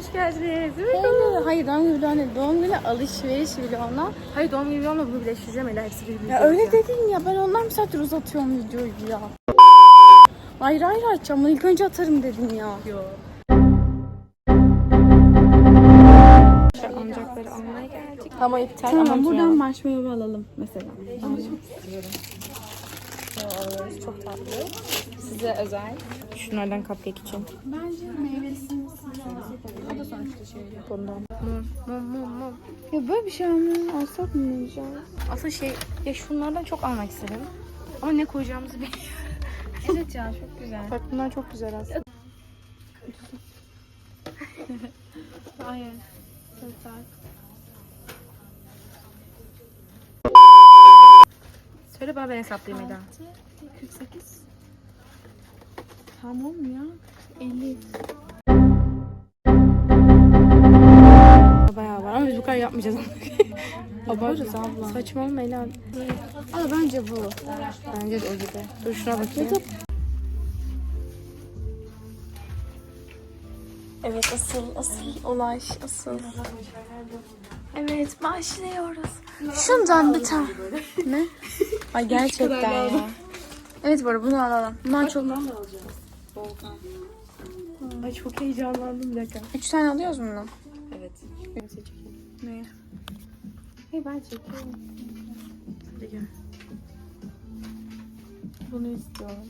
hoş geldiniz. Hello. Hayır doğum günü vloguna değil, doğum günü alışveriş vloguna. Hayır doğum günü vlogumla bunu birleştireceğim Ela hepsi birbirine. Ya öyle dedin ya ben ondan bir saattir uzatıyorum videoyu ya. Hayır hayır açacağım. İlk önce atarım dedin ya. Yok. Amcakları almaya geldik. Ama iptal Tamam buradan marshmallow alalım mesela. Çok tatlı. Size özel. Şunlardan cupcake için. Bence meyvesini O da sonuçta şey. Bundan. Mum, mum, mum, mum. Ya böyle bir şey almayı alsak mı yiyeceğiz? Aslında şey, ya şunlardan çok almak istedim. Ama ne koyacağımızı bilmiyorum. Evet ya çok güzel. Bak bunlar çok güzel aslında. Hayır. Çok Söyle bana ben hesaplayayım Ela. 48. Tamam ya. 50. Bayağı var ama biz bu kadar yapmayacağız. Yaparız abla. Saçmalama Ela. Ama bence bu. Bence de o gibi. Dur şuna bakayım. Evet asıl asıl olay asıl. Evet başlıyoruz. Şundan bir tane. ne? Ay gerçekten ya. Evet bu arada bunu alalım. Bundan çok... Ay çok heyecanlandım bir dakika. Üç tane alıyoruz mu bunu? Evet. Ne? Hey ben çekiyorum. Hadi gel. Bunu istiyorum.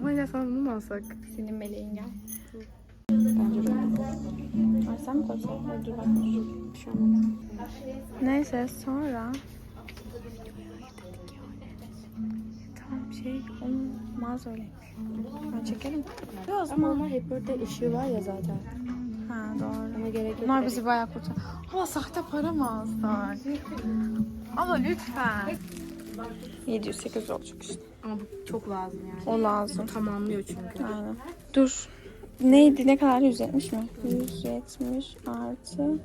Ama Ela sana bunu mu alsak? Senin meleğin gel. Bence de. Ay sen mi koysan? Dur bak. Bir şey olmaz. Neyse sonra... Tamam şey olmaz öyle. Ben çekelim. Ama ama... onlar hep birthday ışığı var ya zaten. Ha doğru. Ona gerek yok. Bunlar bizi bayağı kurtar. Ama sahte para mı alsak? Ama lütfen. 700-800 olacak işte. Ama bu çok lazım yani. O lazım. Tamamlıyor çünkü. Aynen. Dur. Neydi? Ne kadar? 170 mi? 170 artı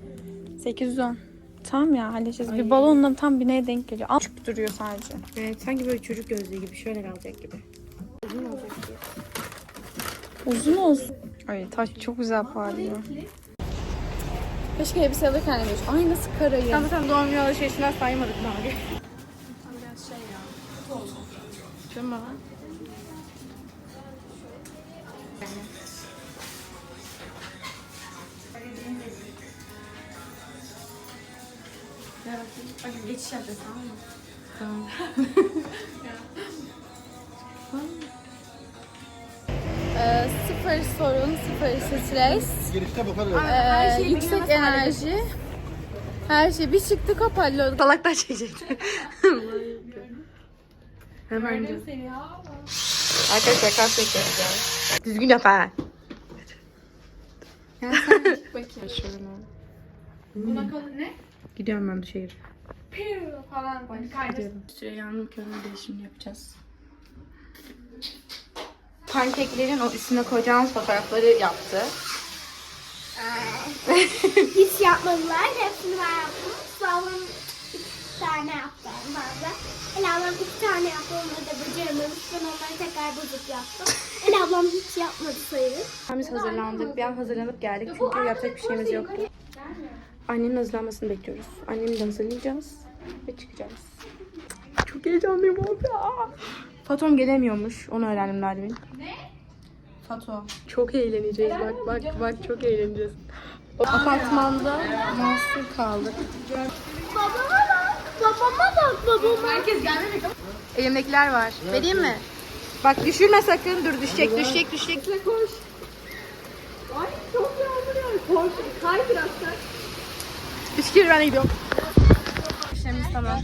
810. Tamam ya halledeceğiz. Bir balonla tam bir neye denk geliyor. Küçük duruyor sadece. Evet sanki böyle çocuk gözlüğü gibi şöyle kalacak gibi. Uzun olacak gibi. Uzun olsun. Ay taş çok güzel parlıyor. Keşke elbise alırken de bir Ay nasıl karayı. Tam sen doğum günü alışverişinden saymadık daha şey ya. Şuna bana. Bakın geçiş yapacağız tamam mı? Tamam. Ee, sıfır sorun, sıfır stres. Girişte bakarız. Ee, yüksek enerji. Her şey. Bir çıktık hoparlör. Salaklar çekecekti. Hemen dur. Arkadaşlar kas yapacağız. Düzgün yap ha. Bakayım. Şöyle. kalın ne? Gidiyorum ben dışarı. falan böyle kaydır. Süreyya'nın körünü değişimini yapacağız. Pankeklerin o üstüne koyacağımız fotoğrafları yaptı. Hiç yapmadılar. Hepsini ben yaptım. Sağlam iki tane yaptım bazen. El ablam iki tane yaptı. Onları da becerememiş. Ben onları tekrar bozuk yaptım. El ablam hiç yapmadı sayılır. Biz hazırlandık. Bir an hazırlanıp geldik çünkü yapacak bir şeyimiz yoktu. Annemin hazırlanmasını bekliyoruz. Annemi de hazırlayacağız ve çıkacağız. Çok heyecanlıyım. Aa! Fatom gelemiyormuş. Onu öğrendim daha demin. Fato. Çok eğleneceğiz. Bak bak bak çok eğleneceğiz. Apartmanda mahsur kaldık. Babama bak. Babama bak babama. Herkes Elimdekiler var. Vereyim mi? Bak düşürme sakın. Dur düşecek düşecek düşecek. Koş. Ay çok yağmur Koş. Kay biraz kay. Bisküvi ben de gidiyorum. İşlemimiz tamam.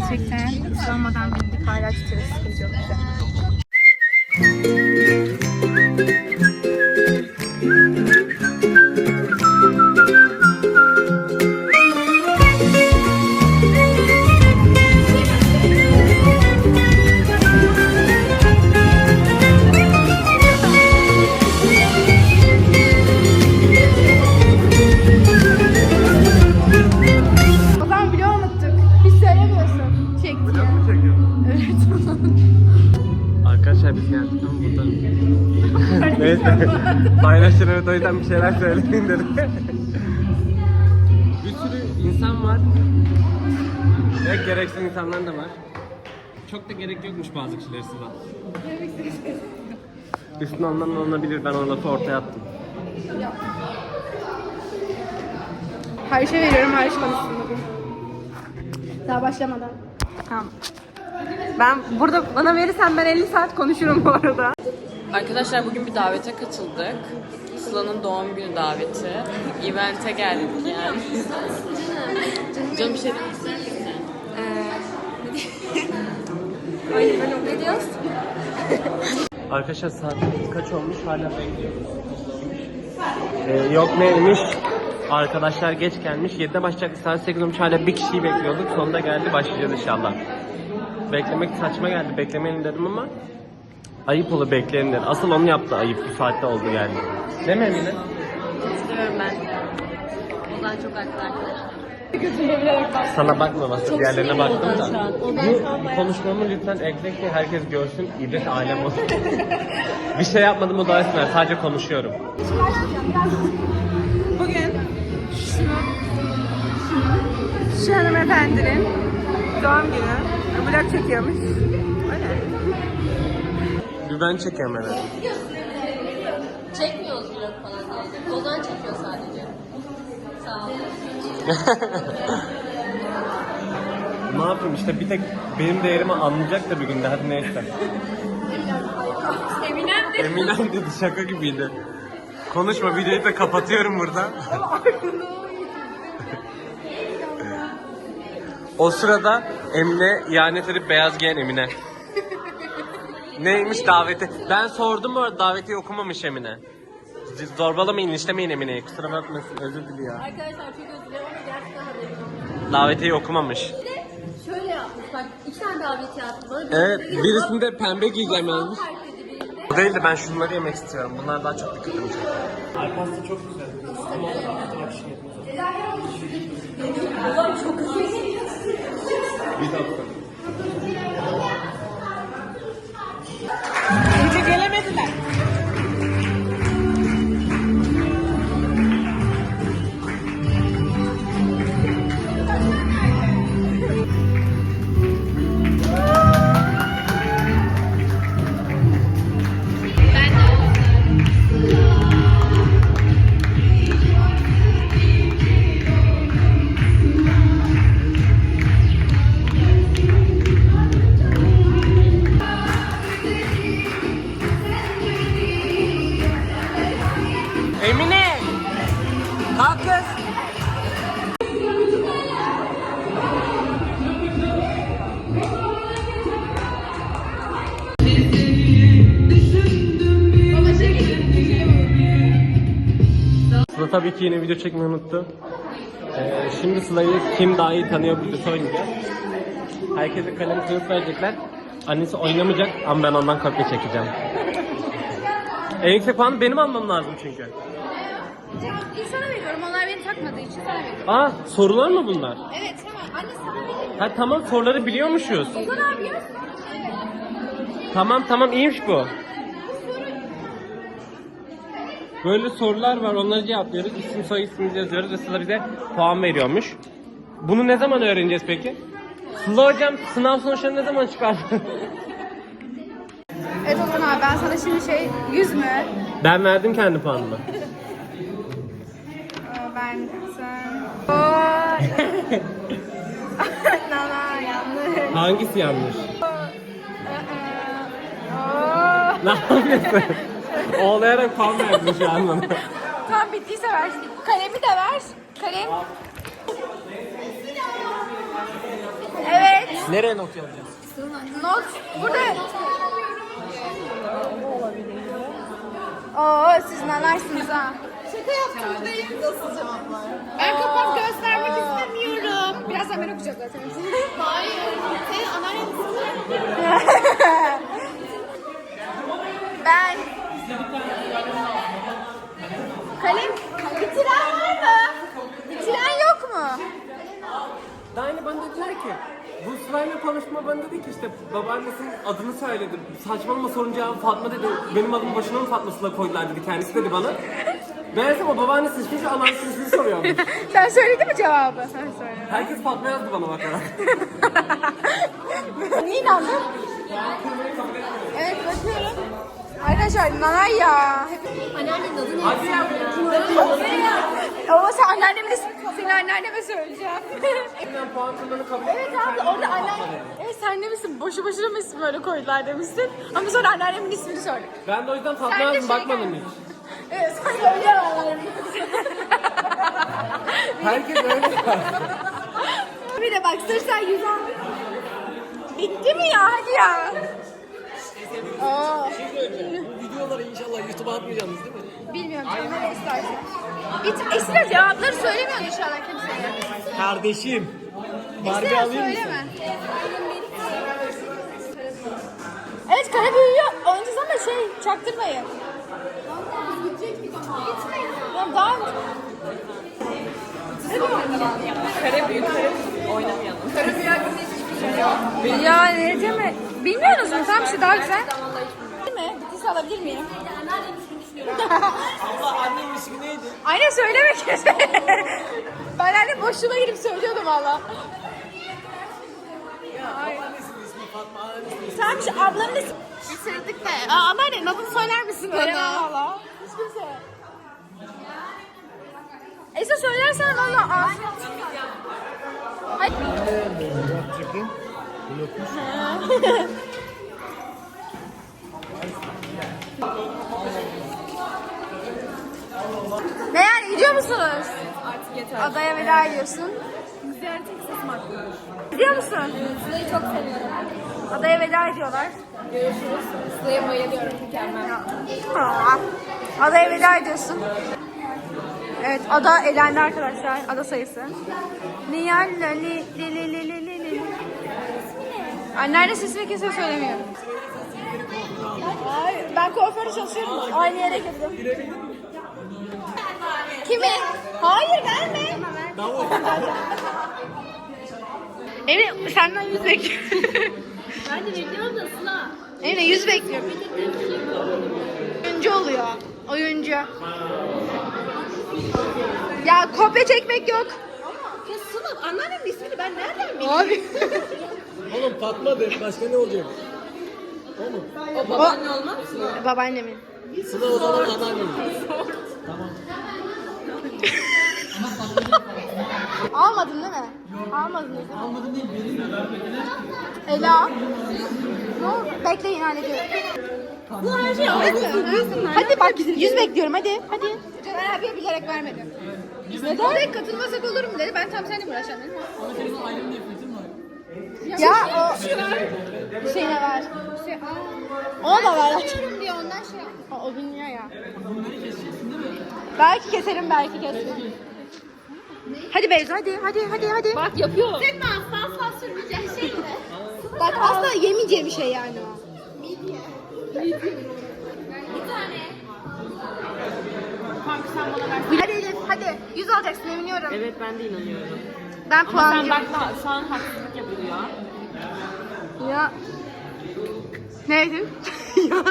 Gerçekten ıslanmadan bindik. Hala titriyoruz. Sıkıntı yok bize. Paylaşın evet o yüzden bir şeyler söyleyin dedim. bir sürü insan var. Ve gereksiz insanlar da var. Çok da gerek yokmuş bazı kişiler sıra. Üstüne ondan alınabilir. Ben o lafı ortaya attım. Her şey veriyorum her şey konuşsun bugün. Daha başlamadan. Tamam. Ben burada bana verirsen ben 50 saat konuşurum bu arada. Arkadaşlar bugün bir davete katıldık. Sıla'nın doğum günü daveti. Event'e geldik yani. Canım bir şey demek ister misin? Arkadaşlar saat kaç olmuş hala bekliyoruz. Ee, yok neymiş? Arkadaşlar geç gelmiş. 7'de başlayacak saat 8 olmuş hala bir kişiyi bekliyorduk. Sonunda geldi başlayacağız inşallah. Beklemek saçma geldi. Beklemeyin dedim ama ayıp olur bekleyin dedi. Asıl onu yaptı ayıp. Bu saatte oldu geldi. Değil mi Emine? Istiyorum ben. Ozan çok haklı arkadaşlar. Sana bakma basıp diğerlerine baktım şu an. da. Bu konuşmamı lütfen ekle ki herkes görsün. İdris alem olsun. bir şey yapmadım o da etsinler. Sadece konuşuyorum. Bugün şunu, şu hanımefendinin doğum günü. Vlog çekiyormuş. Bir ben herhalde. Çekmiyoruz vlog falan. Ozan çekiyor sadece. Sağ ol. ne yapayım işte bir tek benim değerimi anlayacak da bir günde hadi neyse. Eminem de. Eminem dedi şaka gibiydi. Konuşma videoyu da kapatıyorum burada. o sırada Emine ihanet edip beyaz giyen Emine. Neymiş daveti? Ben sordum bu arada daveti okumamış Emine. Zorbalamayın işlemeyin Emine'yi kusura bakmasın özür diliyor. Arkadaşlar çok özür dilerim ama gerçekten haberim okumamış. Şöyle yapmış bak iki tane davetiye attı bana. Evet birisinde pembe giyeceğim yazmış. Herkes birinde. Bu değil de ben şunları yemek istiyorum. Bunlar daha çok dikkatimi çekiyor. Alpasta çok güzel. Ama Bir dakika. Sıla tabii ki yine video çekmeyi unuttu. Ee, şimdi Sıla'yı kim daha iyi tanıyor videosu oynayacağız. Herkese kalem kılıf verecekler. Annesi oynamayacak ama ben ondan kopya çekeceğim. En yüksek puanı benim almam lazım çünkü. Sana veriyorum. Onlar beni takmadığı için sana veriyorum. Aa sorular mı bunlar? Evet tamam. Anne sana veriyorum. Ha tamam soruları biliyormuşuz. Abi ya. Tamam tamam iyiymiş bu. Böyle sorular var onları cevaplıyoruz. İsim soy ismimizi yazıyoruz ve Sıla bize puan veriyormuş. Bunu ne zaman öğreneceğiz peki? Sıla hocam sınav sonuçları ne zaman çıkar? Evet Ozan abi ben sana şimdi şey 100 mü? ben verdim kendi puanımı. Aa, Ben sen... Ooo. Nana yanlış. Hangisi yanlış? Ooo. Ne yapıyorsun? Ağlayarak puan verdin şu an bana. Tamam bittiyse ver. Kalemi de ver. Kalem. Evet. Nereye not yazacağız? Not burada. Oo siz nalarsınız ha. Şaka yaptım değil. Nasıl cevaplar? Ben kapak göstermek istemiyorum. Birazdan ben okuyacağım zaten. Hayır. Senin anneannesin. ben. Kalem. Bitiren var mı? Bitiren yok mu? Daha yeni bana dediler ki Bu sırayla konuşma bana dedi ki işte babaannesinin adını söyledi. Saçmalama sorun cevabı Fatma dedi. Benim adım boşuna mı Fatma'sıyla koydular dedi kendisi dedi bana. Meğerse o babaannesi hiç anneannesinin ismini soruyormuş. Sen söyledin mi cevabı? Sen söyle. Herkes Fatma yazdı bana bakarak. Niye inandın? Evet bakıyorum. Arkadaşlar nanay ya. Anneannenin adı ne? Ama sen anneannemin ismini seni anneanneme söyleyeceğim. Elinden puan kırmanı kabul evet abla orada anneannem. Evet sen demişsin boşu boşuna mı ismi böyle koydular demişsin. Ama sonra anneannemin ismini söyledik. Ben de o yüzden Sen de yazdım şey bakmadım hiç. Evet sen de öyle Herkes öyle. Bir de bak sırf sen yüz al. Bitti mi ya hadi ya. Aa. Videoları inşallah YouTube'a atmayacaksınız değil mi? Bilmiyorum canım ne istersen. Bit Esra cevapları söylemiyorsun inşallah kimseye. Kardeşim. Esra söyleme. Evet kara büyüğü oynayacağız ama şey çaktırmayın. Ya daha Kara büyük, kara oynamayalım. Kara büyük hakkında hiçbir şey yok. Ya ne deme. Bilmiyorsunuz mu? Tamam işte daha güzel. Değil mi? Bittiyse alabilir miyim? Allah annemin ismi neydi? Aynen söylemek Ben hani boşluğuna girip söylüyordum valla. Sen şu ablanın ismi... Bitirdik de. Aa, anneannenin adını söyler misin bana? Söylemem valla. Hiç kimse. Esa söylersen valla ağzını... Hadi. ne yani gidiyor musunuz? Artık yeter. Adaya veda ediyorsun. Ziyarete kısasım Gidiyor musun? Sıla'yı çok seviyorum. Adaya veda ediyorlar. Görüşürüz. Sıla'ya bayılıyorum. Mükemmel. Aa, Adaya veda ediyorsun. Evet, ada elendi arkadaşlar. Ada sayısı. Niyal li li li li li li li. Anneanne sesini kimse söylemiyor. Ay, ben kuaförde çalışıyorum. Aynı yere girdim. Kimi? Hayır gelme. Emine senden yüz bekliyorum. Ben de bekliyorum da Sıla. Emine yüz bekliyorum. Oyuncu oluyor. Oyuncu. Ya kopya çekmek yok. Ya Sıla anneannemin ismini ben nereden bileyim? Abi. Oğlum Fatma de. Başka ne olacak? Oğlum. O babaanne olmaz mı? Babaannemin. Sıla o zaman anneannem. Almadın değil mi? Almadın değil mi? Almadım değil, Ela. Ne oldu? Bekleyin hallediyorum. Bu her şey aldım. Hadi bak yüz bekliyorum hadi. Hadi. Caner abiye bilerek vermedim. Neden? Katılmasak olur mu dedi. Ben tam seninle dedim. Ama senin ayrı nefretin. Ya o şey ne var? Şey, aa. Ona da ver. Açarım diye ondan şey O, o bilmiyor ya. Bunları keseceksin değil mi? Belki keserim belki keserim. Hadi Beyza hadi hadi hadi hadi. Bak yapıyor. Senin asla asla sürmeyeceğin şey ne? Bak asla yemeyeceğim bir şey yani o. Bir tane. Hadi Elif hadi. Yüz alacaksın eminiyorum. Evet ben de inanıyorum. Ben Ama puan sen bakma şu an haksızlık yapılıyor. Ya. Ne dedin? ya.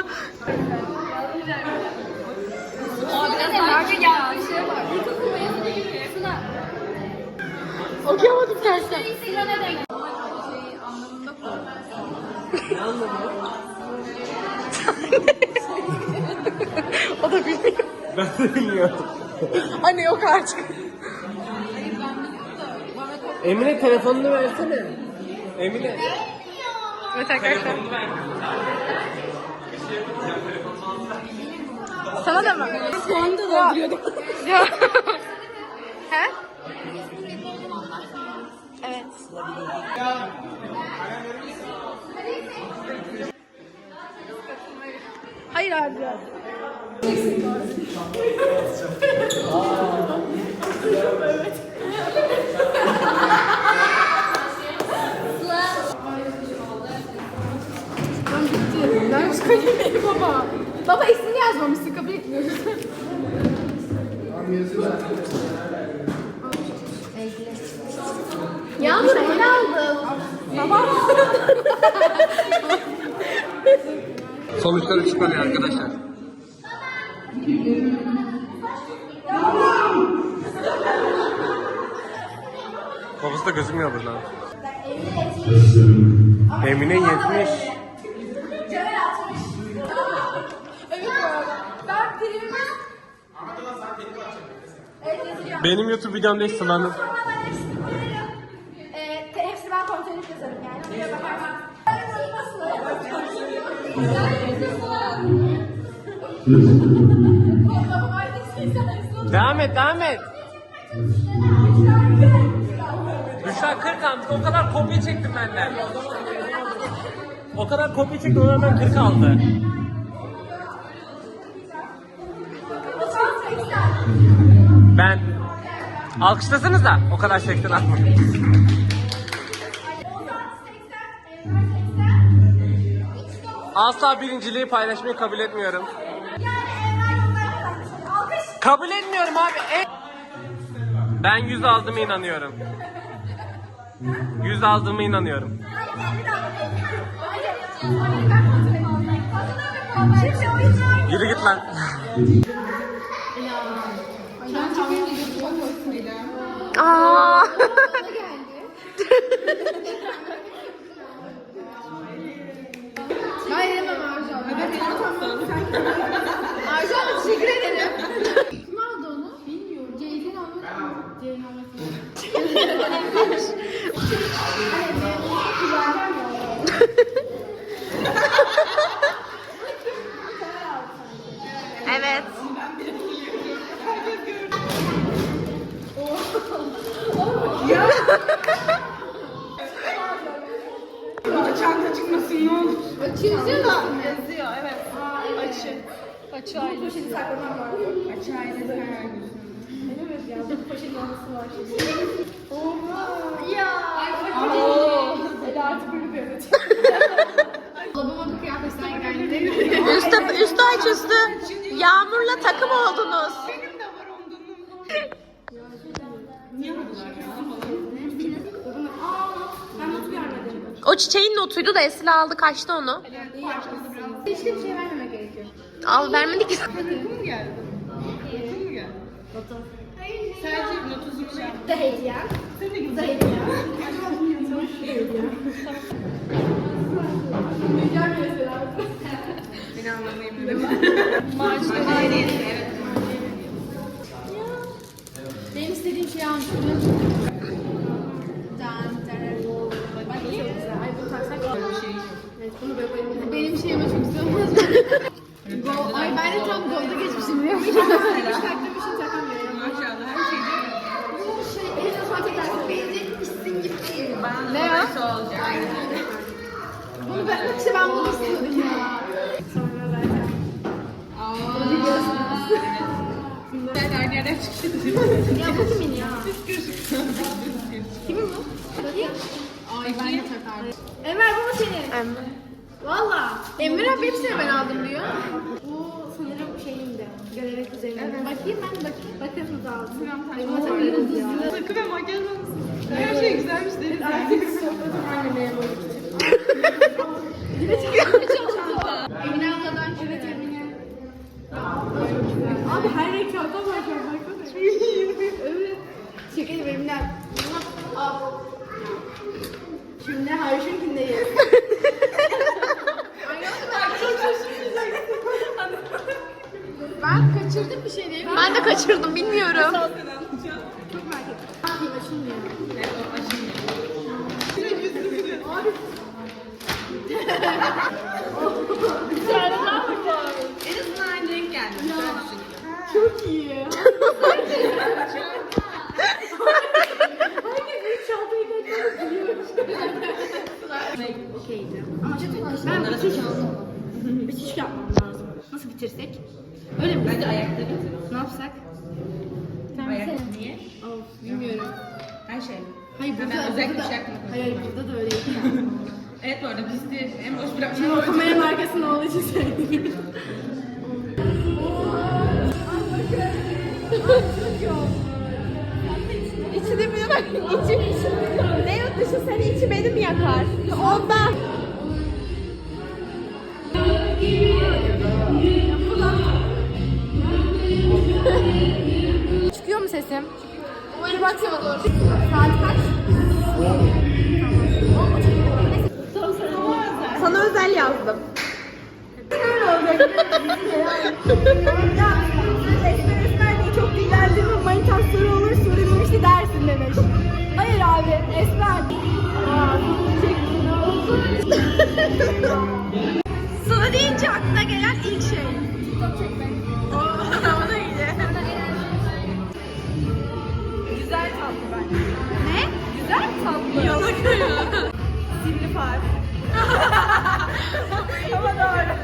Abi ya bir şey var. İlkokul mezunu gibi. Sıla. Okuyamadım tersten. Sıla ne denk? o da bilmiyor. Ben de bilmiyorum. Anne yok artık. Emine telefonunu versene. Emine. Evet arkadaşlar. Sana da mı? Puanı da dolduruyorduk. Ya. He? Evet. Hayır abi ya. Ders kalemi baba. Baba ismini yazmamışsın kabul etmiyoruz. Yağmur ele aldım. Sonuçları çıkmadı arkadaşlar. Babası da gözükmüyor buradan. Emine 70. Ben primimi... Evet yazıyor. Benim YouTube videomda hiç sılanım. Ee, te- hepsini ben kontrol edip yazarım yani. Oraya bakarım. Devam et, devam et. Büşra 40 almış. O kadar kopya çektim benden. O kadar kopya çektim onlardan 40 aldı. Ben alkışlasanız da o kadar 80 atmadım. Asla birinciliği paylaşmayı kabul etmiyorum. Kabul etmiyorum abi. E- Ben 100 aldığıma inanıyorum. 100 aldığıma inanıyorum. Yürü git lan. Aa. Ben yemem Arzu. Evet, teşekkür ederim. O çiçeğin notuydu da Esra aldı kaçtı onu. Hiç bir şey vermemek gerekiyor. Al vermedik ki. Da hediye. Da hediye. Bir mesela. Beni anlamayayım Benim istediğim şeyi almıştım. Evet bunu koyayım. Benim şeyime çok güzel olmaz mı? Go, ay ben de tam golda geçmişim biliyor musun? Hiç bir şey takamıyorum. Maşallah her şey Bu şey, en son tekrar benzetmişsin gibi değil. Ne ya? Bunu ben, işte ben bunu istiyordum ya. Sonra zaten. Bunu biliyorsunuz. Evet. Ergenler çıktı. Ya bu kimin ya? Kimin bu? Ay ben de takardım. Enver bu mu senin? Valla. Emir abi hepsini ben aldım diyor. Bu sanırım şeyimdi. Galeri kuzenim. Evet. Bakayım ben bakayım. Bakın da aldım. Tamam tamam. Takı ve makyaj Her şey güzelmiş dedim. Artık sokladım anneme yapalım. Yine çıkıyor. Emine abladan. Evet Emine. Abi her şu an. baksana. Evet. Çekelim Emine. Al. Şimdi Harşun'kindeyiz. Ben kaçırdım bir şey mi? Ben de kaçırdım bilmiyorum. Çok merak ettim. Bakayım açılmıyor. Abi. Daha mı var? En azından renk geldi. Çok iyi. Ben bitiş aldım. Bitiş yapmam lazım. Nasıl bitirsek? Öyle mi? Bence ayakta bitir. Ne yapsak? Ayak niye? Of bilmiyorum. Her şey. Hayır burada, Ben özellikle burada, bir şey yapmadım. Hayır burada da öyleydi ya. Evet bu arada pisti en boş. Şimdi o kameranın arkasında olduğu için söyleyeyim. İçi de bir bak. İçi. Ne yurt dışı seni içi beni mi yakar? Ondan. Sesim? Bir baksana doğru. Saat kaç? Sana özel yazdım. Ya, Esmer Esmer çok dillendirme manitasları olur işte dersin demiş. Hayır abi Esmer. Sıla deyince aklına gelen ilk şey. TikTok çekmek. Güzel tatlı. Yalaka. Simli far. Ama doğru.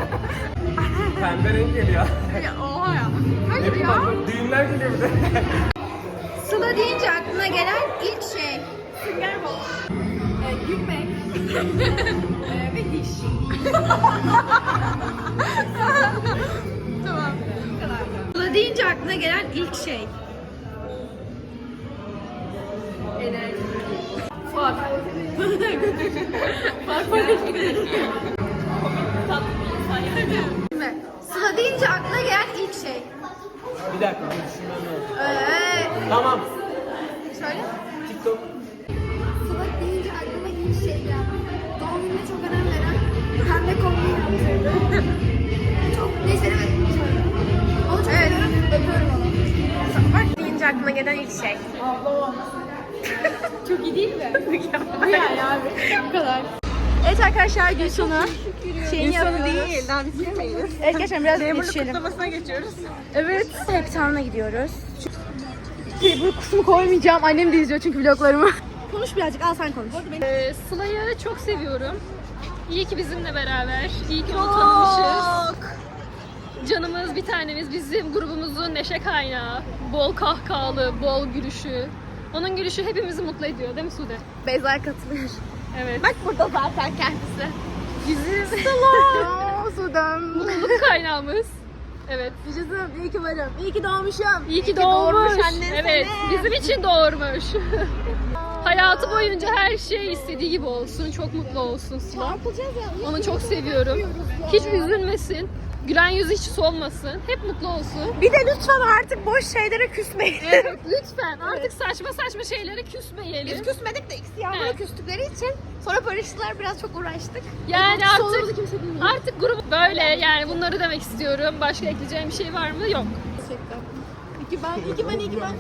Pembe renk geliyor. Ya oha ya. Hayır ya. Düğümler geliyor bir de. Sıla deyince aklına gelen ilk şey. Sünger bol. Ee, gülmek. ee, ve diş. tamam. Bu kadar. Sıla deyince aklına gelen ilk şey. Fuat. Fuat Sıla deyince aklına gelen ilk şey. Bir dakika bir düşünmem lazım. Ee, Tamam. söyle. TikTok. Sıvak deyince aklıma ilk şey geldi. Doğum gününe çok önem veren pembe kombin yaptırdı. çok neşeli ve Onu çok Evet. Öpüyorum onu. Bak deyince aklına gelen ilk şey. Çok iyi değil mi? Bu yani abi. Bu kadar. Evet arkadaşlar gün sonu. Şeyini gün sonu değil. Daha bitiremeyiz. Evet geçelim biraz geçelim. kutlamasına geçiyoruz. Evet. Cape Town'a gidiyoruz. Şey, bu kısmı koymayacağım. Annem de izliyor çünkü vloglarımı. Konuş birazcık. Al sen konuş. Ee, Sıla'yı çok seviyorum. İyi ki bizimle beraber. İyi ki onu tanımışız. Canımız bir tanemiz. Bizim grubumuzun neşe kaynağı. Bol kahkahalı, bol gülüşü. Onun gülüşü hepimizi mutlu ediyor değil mi Sude? Beyza katılıyor. Evet. Bak burada zaten kendisi. Bizim Sıla. Sudan. Mutluluk kaynağımız. Evet. Yaşasın. İyi ki varım. İyi ki doğmuşum. İyi ki doğmuş. annen Evet. seni. Bizim için doğurmuş. Hayatı boyunca her şey istediği gibi olsun. Çok mutlu olsun Sıla. Onu çok seviyorum. Hiç üzülmesin. Gülen yüzü hiç solmasın. Hep mutlu olsun. Bir de lütfen artık boş şeylere küsmeyin. Evet lütfen artık saçma saçma şeylere küsmeyelim. Biz küsmedik de ikisi yağmura Evet. küstükleri için sonra barıştılar biraz çok uğraştık. Yani artık kimse bilmiyor. artık grup böyle yani bunları demek istiyorum. Başka ekleyeceğim bir şey var mı? Yok. Gerçekten. İki ben, iki ben, iki ben.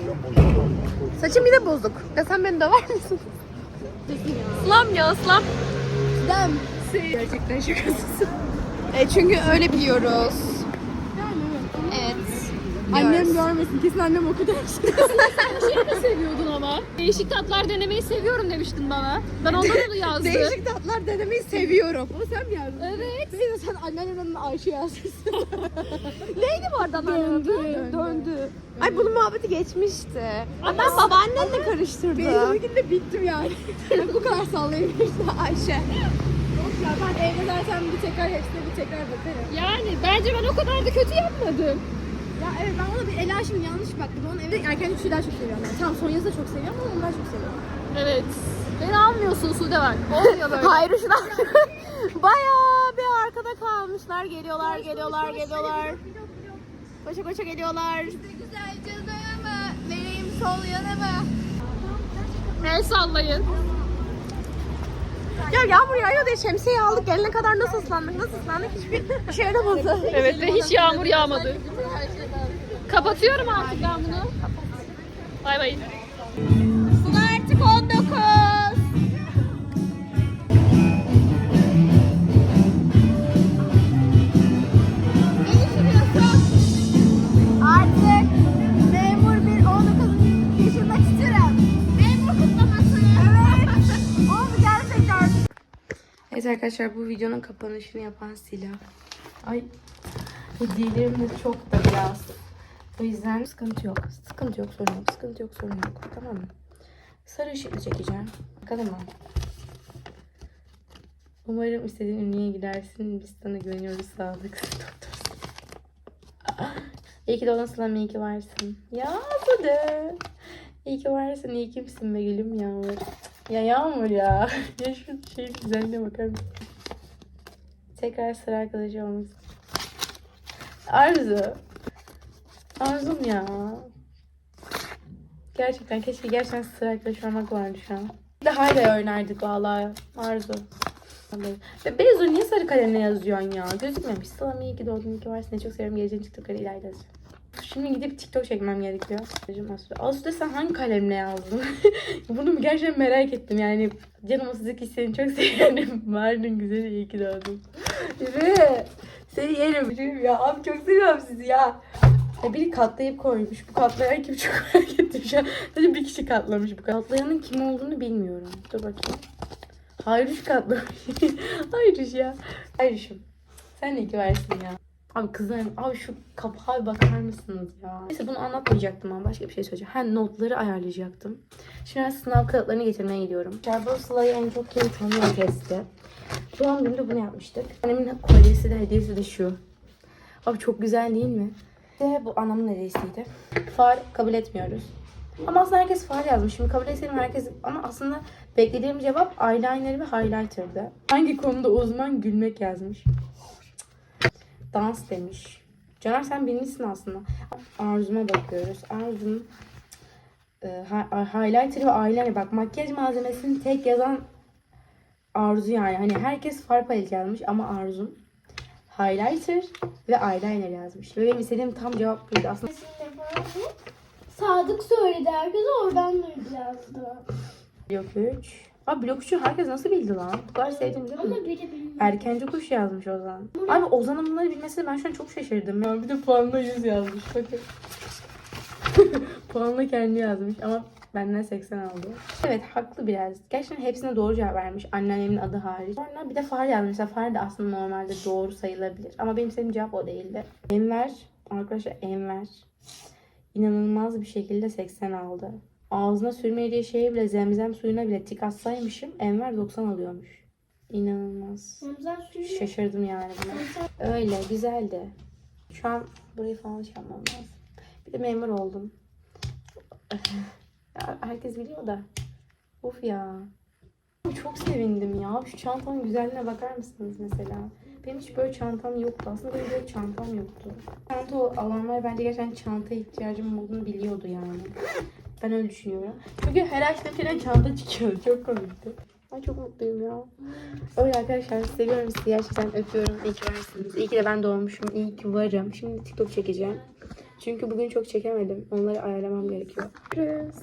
Saçım yine bozuk. Ya sen beni döver misin? Islam ya ıslam. Dem. Gerçekten şakasız. E çünkü öyle biliyoruz. Evet. Annem görmesin. Kesin annem okudu. Şey de seviyordun ama. Değişik tatlar denemeyi seviyorum demiştin bana. Ben ondan onu yazdım. Değişik tatlar denemeyi seviyorum. Ama sen mi yazdın? Evet. Neyse sen anneannenin adını Ayşe yazmışsın. Neydi bu arada Döndü. Döndü. Ay bunun muhabbeti geçmişti. Ama ben babaannenle karıştırdım. Benim bugün de bittim yani. Bu kadar sallayabilirsin Ayşe. Ya ben evde zaten bir tekrar hepsine bir tekrar bakarım. Yani bence ben o kadar da kötü yapmadım. Ya evet ben ona bir Ela şimdi yanlış baktım. Onun evde erken üçlüyü daha çok seviyorum. Yani. Tamam Sonya'sı da çok seviyorum ama onu daha çok seviyorum. Evet. Beni almıyorsun Sude bak. Olmuyor böyle. Hayır şuna. Bayağı bir arkada kalmışlar. Geliyorlar, geliyorlar, geliyorlar. Koşa koşa geliyorlar. Güzelce dayanma. Vereyim sol yanıma. El sallayın. Ya yağmur yağıyor diye şemsiye aldık. Gelene kadar nasıl ıslandık, nasıl ıslandık hiçbir şey yaramadı. Evet ve hiç yağmur yağmadı. Kapatıyorum artık ben bunu. Bay bay. Evet arkadaşlar bu videonun kapanışını yapan Sila. Ay hediyelerim de çok da biraz. O yüzden sıkıntı yok. Sıkıntı yok sorun yok. Sıkıntı yok sorun yok. Tamam mı? Sarı ışıklı çekeceğim. Bakalım mı? Umarım istediğin ünlüye gidersin. Biz sana güveniyoruz. Sağlık. Doktor. İyi ki doğdun Sılam. iyi ki varsın. Ya Sude. İyi ki varsın. İyi kimsin be gülüm Yağmur. Ya Yağmur ya. ya şu şey güzelliğine bakar mısın? Tekrar sıra arkadaşı olmak Arzu. Arzum ya. Gerçekten keşke gerçekten sıra arkadaş olmak vardı şu an. Bir de oynardık vallahi. Arzu. Ve Bezo niye sarı kalemle yazıyorsun ya? Gözükmemiş. Salam iyi ki doğdun, iyi ki varsın. Seni çok seviyorum. Geleceğin TikTok'ları ileride yazacağım. Şimdi gidip TikTok çekmem gerekiyor. Asude. Asude sen hangi kalemle yazdın? Bunu gerçekten merak ettim yani. Canım Asude seni çok seviyorum. Vardın güzel iyi ki doğdun. Ve seni yerim. Ya abi çok seviyorum sizi ya. Ya biri katlayıp koymuş. Bu katlayan kim çok merak ettim şu an. Sadece bir kişi katlamış bu katlayanın kim olduğunu bilmiyorum. Dur bakayım. Hayruş katlamış. Hayruş ya. Hayruş'um. Sen ne ki versin ya. Abi kızlarım, abi şu kapağa bakar mısınız ya? Neyse bunu anlatmayacaktım ben. Başka bir şey söyleyeceğim. Ha notları ayarlayacaktım. Şimdi ben sınav kağıtlarını getirmeye gidiyorum. Şerbol Sıla'yı en çok kim tanıyor testi. Doğum günümde bunu yapmıştık. Annemin kolyesi de hediyesi de şu. Abi çok güzel değil mi? De bu anamın hediyesiydi. Far kabul etmiyoruz. Ama aslında herkes far yazmış. Şimdi kabul etseydim herkes... Ama aslında beklediğim cevap eyeliner ve highlighter'dı. Hangi konuda uzman gülmek yazmış. Dans demiş. Caner sen bilmişsin aslında. Arzuma bakıyoruz. Arzum e, hi- highlighter ve eyeliner. Bak makyaj malzemesini tek yazan Arzu yani. Hani herkes far paleti yazmış ama Arzum highlighter ve eyeliner yazmış. Ve benim istediğim tam cevap buydu. Aslında Sadık söyledi herkese oradan duydu yazdı. blok 3. Abi blok 3'ü herkes nasıl bildi lan? Bu kadar sevdim değil mi? Ama biri. Erkenci kuş yazmış Ozan. Abi Ozan'ın bunları bilmesi ben şu an çok şaşırdım. Ya bir de puanla 100 yazmış. Bakın. puanla kendi yazmış ama benden 80 aldı. Evet haklı biraz. Gerçekten hepsine doğru cevap vermiş. Anneannemin adı hariç. Sonra bir de far yazmış. Mesela far da aslında normalde doğru sayılabilir. Ama benim istediğim cevap o değildi. Enver. Arkadaşlar Enver. inanılmaz bir şekilde 80 aldı. Ağzına sürmeyeceği şeye bile zemzem suyuna bile tik atsaymışım Enver 90 alıyormuş. İnanılmaz. Şaşırdım yani buna. Öyle güzeldi. Şu an burayı falan şey yapmam lazım. Bir de memur oldum. Herkes biliyor da. Of ya. Çok sevindim ya. Şu çantanın güzelliğine bakar mısınız mesela? Benim hiç böyle çantam yoktu. Aslında benim böyle çantam yoktu. Çanta alanlar bence gerçekten çantaya ihtiyacım olduğunu biliyordu yani. Ben öyle düşünüyorum. Çünkü her açtığımda çanta çıkıyordu. Çok komikti. Ay çok mutluyum ya. Öyle arkadaşlar seviyorum sizi gerçekten öpüyorum. İyi ki varsınız. İyi ki de ben doğmuşum. İyi ki varım. Şimdi TikTok çekeceğim. Çünkü bugün çok çekemedim. Onları ayarlamam gerekiyor. Görüşürüz.